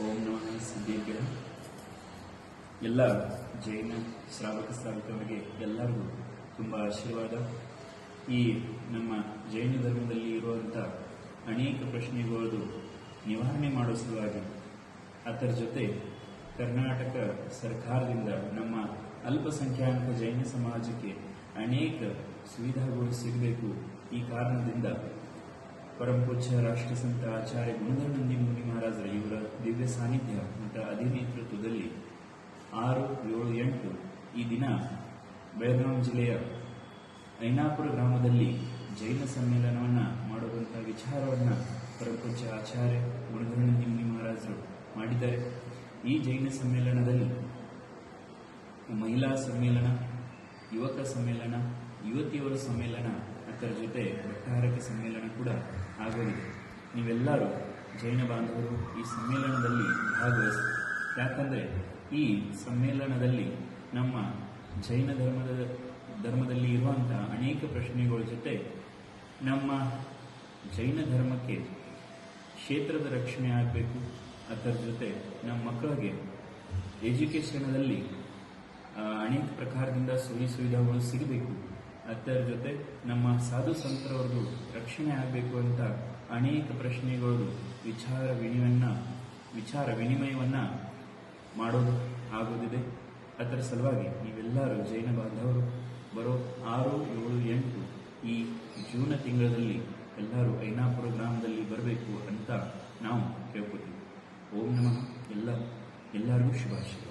ಓಂ ನಮಃ ಸಿದ್ದೇಭ್ಯ ಎಲ್ಲ ಜೈನ ಶ್ರಾವಕ ಶ್ರಾವಕರಿಗೆ ಎಲ್ಲರಿಗೂ ತುಂಬ ಆಶೀರ್ವಾದ. ಈ ನಮ್ಮ ಜೈನ ಧರ್ಮದಲ್ಲಿ ಇರುವಂಥ ಅನೇಕ ಪ್ರಶ್ನೆಗಳು ನಿವಾರಣೆ ಮಾಡೋ ಸಲುವಾಗಿ ಅದರ ಜೊತೆ ಕರ್ನಾಟಕ ಸರ್ಕಾರದಿಂದ ನಮ್ಮ ಅಲ್ಪಸಂಖ್ಯಾತ ಜೈನ ಸಮಾಜಕ್ಕೆ ಅನೇಕ ಸುವಿಧಾಗಳು ಸಿಗಬೇಕು ಈ ಕಾರಣದಿಂದ ಪರಮಪೂಜ್ಯ ರಾಷ್ಟ್ರಸಂತ ಆಚಾರ್ಯ ಗುಣಧರ್ನಂದಿ ಮುನಿ ಮಹಾರಾಜರ ಇವರ ದಿವ್ಯ ಸಾನ್ನಿಧ್ಯ ಮತ್ತು ಅಧಿನೇತೃತ್ವದಲ್ಲಿ ಆರು, ಏಳು, ಎಂಟು ಈ ದಿನ ಬೆಳಗಾವಿ ಜಿಲ್ಲೆಯ ಐನಾಪುರ ಗ್ರಾಮದಲ್ಲಿ ಜೈನ ಸಮ್ಮೇಳನವನ್ನು ಮಾಡುವಂಥ ವಿಚಾರವನ್ನು ಪರಮಪೂಜ್ಯ ಆಚಾರ್ಯ ಗುಣಧರ್ನಂದಿ ಮುನಿ ಮಹಾರಾಜರು ಮಾಡಿದ್ದಾರೆ. ಈ ಜೈನ ಸಮ್ಮೇಳನದಲ್ಲಿ ಮಹಿಳಾ ಸಮ್ಮೇಳನ, ಯುವಕ ಸಮ್ಮೇಳನ, ಯುವತಿಯರ ಸಮ್ಮೇಳನ ಅದರ ಜೊತೆ ಒಟ್ಟಾರಕ್ಕೆ ಸಮ್ಮೇಳನ ಕೂಡ ಆಗೋದಿದೆ ನೀವೆಲ್ಲರೂ ಜೈನ ಬಾಂಧವರು ಈ ಸಮ್ಮೇಳನದಲ್ಲಿ ಭಾಗವಹಿಸಿ. ಯಾಕಂದರೆ ಈ ಸಮ್ಮೇಳನದಲ್ಲಿ ನಮ್ಮ ಜೈನ ಧರ್ಮದ ಧರ್ಮದಲ್ಲಿ ಇರುವಂಥ ಅನೇಕ ಪ್ರಶ್ನೆಗಳ ಜೊತೆ ನಮ್ಮ ಜೈನ ಧರ್ಮಕ್ಕೆ ಕ್ಷೇತ್ರದ ರಕ್ಷಣೆ ಆಗಬೇಕು. ಅದರ ಜೊತೆ ನಮ್ಮ ಮಕ್ಕಳಿಗೆ ಎಜುಕೇಷನದಲ್ಲಿ ಆ, ಅನೇಕ ಪ್ರಕಾರದಿಂದ ಸುವಿ ಸುವಿಧಾಗಳು ಸಿಗಬೇಕು. ಅದರ ಜೊತೆ ನಮ್ಮ ಸಾಧು ಸಂತರವ್ರದ್ದು ರಕ್ಷಣೆ ಆಗಬೇಕು ಅಂತ ಅನೇಕ ಪ್ರಶ್ನೆಗಳು, ವಿಚಾರ ವಿನಿಮಯನ್ನ ವಿಚಾರ ವಿನಿಮಯವನ್ನ ಮಾಡೋದು ಆಗೋದಿದೆ. ಅದರ ಸಲುವಾಗಿ ನೀವೆಲ್ಲರೂ ಜೈನ ಬಾಂಧವರು. ಬರೋ ಆರು, ಏಳು, ಎಂಟು ಈ ಜೂನ ತಿಂಗಳಲ್ಲಿ ಎಲ್ಲರೂ ಐನಾಪುರ ಗ್ರಾಮದಲ್ಲಿ ಬರಬೇಕು ಅಂತ ನಾವು ಕೇಳ್ಕೊತೀವಿ. ಓಂ ನಮಃ. ಎಲ್ಲ, ಎಲ್ಲರಿಗೂ ಶುಭಾಶಯ.